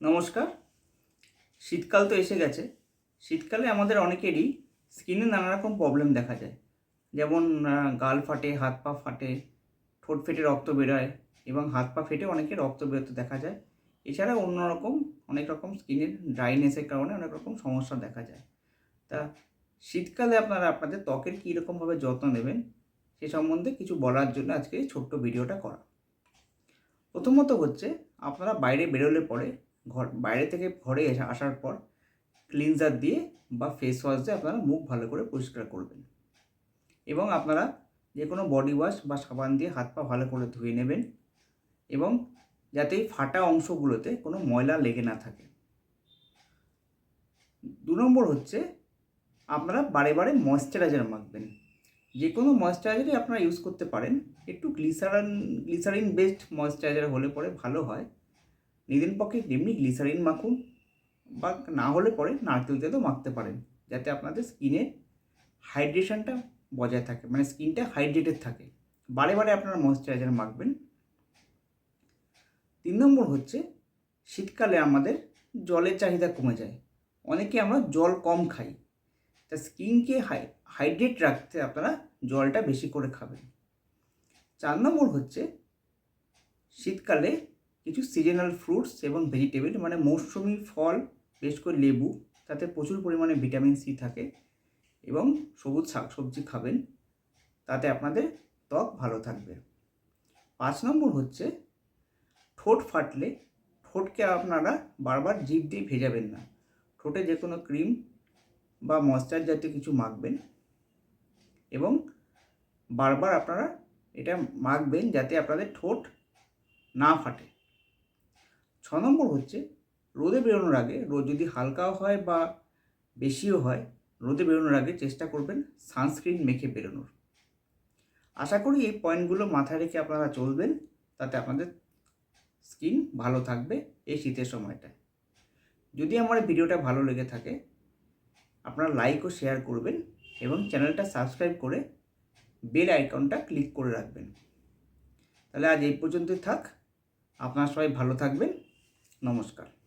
নমস্কার। শীতকাল তো এসে গেছে। শীতকালে আমাদের অনেকেরই স্কিনে নানা রকম প্রবলেম দেখা যায়। যেমন গাল ফাটে, হাত পা ফাটে, ঠোঁট ফেটে রক্ত বেরোয় এবং হাত পা ফেটে অনেকে রক্ত বেরোতে দেখা যায়। এছাড়া অন্য রকম অনেক রকম স্কিনের ড্রাইনেসের কারণে অনেক রকম সমস্যা দেখা যায়। তা শীতকালে আপনারা আপনাদের ত্বকের কী রকমভাবে যত্ন নেবেন সে সম্বন্ধে কিছু বলার জন্য আজকে এই ছোট্ট ভিডিওটা করা। প্রথমত হচ্ছে, আপনারা বাইরে বেরোলে পরে ঘর, বাইরে থেকে ঘরে এসে আসার পর ক্লিনজার দিয়ে বা ফেস ওয়াশ দিয়ে আপনারা মুখ ভালো করে পরিষ্কার করবেন। এবং আপনারা যে কোনো বডি ওয়াশ বা সাবান দিয়ে হাত পা ভালো করে ধুয়ে নেবেন এবং যাতে এই ফাটা অংশগুলোতে কোনো ময়লা লেগে না থাকে। দু নম্বর হচ্ছে আপনারা বারে বারে ময়শ্চারাইজার মাখবেন। যে কোনো ময়শ্চারাইজারই আপনারা ইউজ করতে পারেন। একটু গ্লিসারান গ্লিসারিন বেসড ময়শ্চারাইজার হলে পরে ভালো হয়। নিজের পক্ষে এমনি গ্লিসারিন মাখুন বা না হলে পরে নারকেল তেলও মাখতে পারেন, যাতে আপনাদের স্কিনের হাইড্রেশনটা বজায় থাকে মানে স্কিনটা হাইড্রেটেড থাকে। বারে বারে আপনারা ময়শ্চারাইজার মাখবেন। তিন নম্বর হচ্ছে, শীতকালে আমাদের জলের চাহিদা কমে যায়। অনেকে আমরা জল কম খাই। তা স্কিনকে হাই হাইড্রেট রাখতে আপনারা জলটা বেশি করে খাবেন। চার নম্বর হচ্ছে, শীতকালে কিছু সিজনাল ফ্রুটস এবং ভেজিটেবল মানে মৌসুমি ফল বেশ করে লেবু, তাতে প্রচুর পরিমাণে ভিটামিন সি থাকে এবং সবুজ শাকসবজি খাবেন, তাতে আপনাদের ত্বক ভালো থাকবে। পাঁচ নম্বর হচ্ছে, ঠোঁট ফাটলে ঠোঁটকে আপনারা বারবার জিভ দিয়ে ভেজাবেন না। ঠোঁটে যে কোনো ক্রিম বা ময়েশ্চার জাতীয় কিছু মাখবেন এবং বারবার আপনারা এটা মাখবেন যাতে আপনাদের ঠোঁট না ফাটে। ছ নম্বর হচ্ছে, রোদে বেরোনোর আগে, রোদ যদি হালকাও হয় বা বেশিও হয়, রোদে বেরোনোর আগে চেষ্টা করবেন সানস্ক্রিন মেখে বেরোনোর। আশা করি এই পয়েন্টগুলো মাথায় রেখে আপনারা চলবেন, তাতে আপনাদের স্কিন ভালো থাকবে এই শীতের সময়টায়। যদি আমার ভিডিওটা ভালো লেগে থাকে, আপনারা লাইক ও শেয়ার করবেন এবং চ্যানেলটা সাবস্ক্রাইব করে বেল আইকনটা ক্লিক করে রাখবেন। তাহলে আজ এই পর্যন্তই থাক। আপনারা সবাই ভালো থাকবেন। নমস্কার।